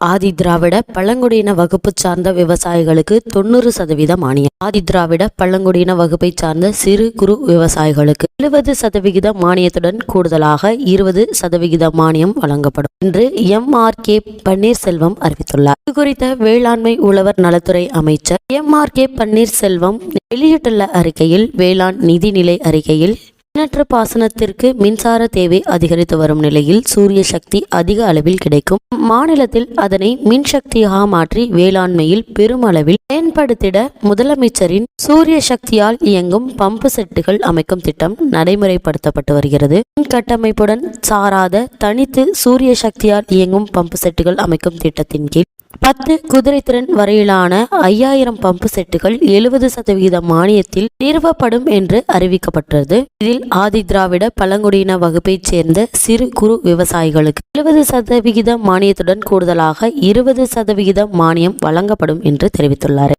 ஆதி திராவிட பழங்குடியின வகுப்பு சார்ந்த விவசாயிகளுக்கு தொண்ணூறு சதவீத மானியம். ஆதி திராவிட பழங்குடியின வகுப்பை சார்ந்த சிறு குறு விவசாயிகளுக்கு எழுபது சதவிகித மானியத்துடன் கூடுதலாக இருபது சதவிகித மானியம் வழங்கப்படும் என்று எம். ஆர். கே. பன்னீர்செல்வம் அறிவித்துள்ளார். இது குறித்த வேளாண்மை உழவர் நலத்துறை அமைச்சர் எம். ஆர். கே. பன்னீர்செல்வம் வெளியிட்டுள்ள அறிக்கையில் வேளாண் நிதிநிலை அறிக்கையில் கிணற்று பாசனத்திற்கு மின்சார தேவை அதிகரித்து வரும் நிலையில் சூரிய சக்தி அதிக அளவில் கிடைக்கும். மாநிலத்தில் அதனை மின்சக்தியாக மாற்றி வேளாண்மையில் பெருமளவில் பயன்படுத்திட முதலமைச்சரின் சூரிய சக்தியால் இயங்கும் பம்பு செட்டுகள் அமைக்கும் திட்டம் நடைமுறைப்படுத்தப்பட்டு வருகிறது. மின் கட்டமைப்புடன் சாராத தனித்து சூரிய சக்தியால் இயங்கும் பம்பு செட்டுகள் அமைக்கும் திட்டத்தின் கீழ் பத்து குதிரைத்திறன் வரையிலான ஐயாயிரம் பம்பு செட்டுகள் எழுபது சதவிகித மானியத்தில் நிறுவப்படும் என்று அறிவிக்கப்பட்டது. இதில் ஆதி திராவிட பழங்குடியின வகுப்பைச் சேர்ந்த சிறு குறு விவசாயிகளுக்கு எழுபது சதவிகித மானியத்துடன் கூடுதலாக இருபது சதவிகித மானியம் வழங்கப்படும் என்று தெரிவித்துள்ளார்.